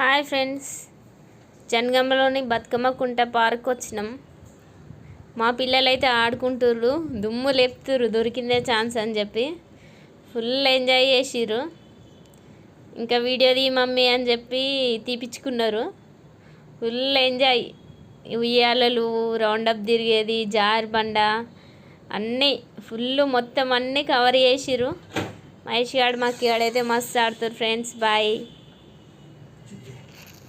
Hi friends. జనగంబలోని Bathukamma Kunta park వచ్చినాం. మా పిల్లలైతే ఆడుకుంటుర్రు దుమ్ము లేపుతుర్రు దొరికిందే ఛాన్స్ అని చెప్పి. ఫుల్ ఎంజాయ్ చేసిర్రు. ఇంకా వీడియో తీ మమ్మీ అని చెప్పి తీపిచ్చుకున్నారు. Full enjoy. ఉయ్యాలలు రౌండప్ తిరిగేది జార్ బండ అన్నీ ఫుల్ మొత్తం అన్నీ కవర్ చేసిర్రు. మహేష్ గాడు మాకు గాడైతే మస్తు ఆడుతారు ఫ్రెండ్స్. బాయ్. Today.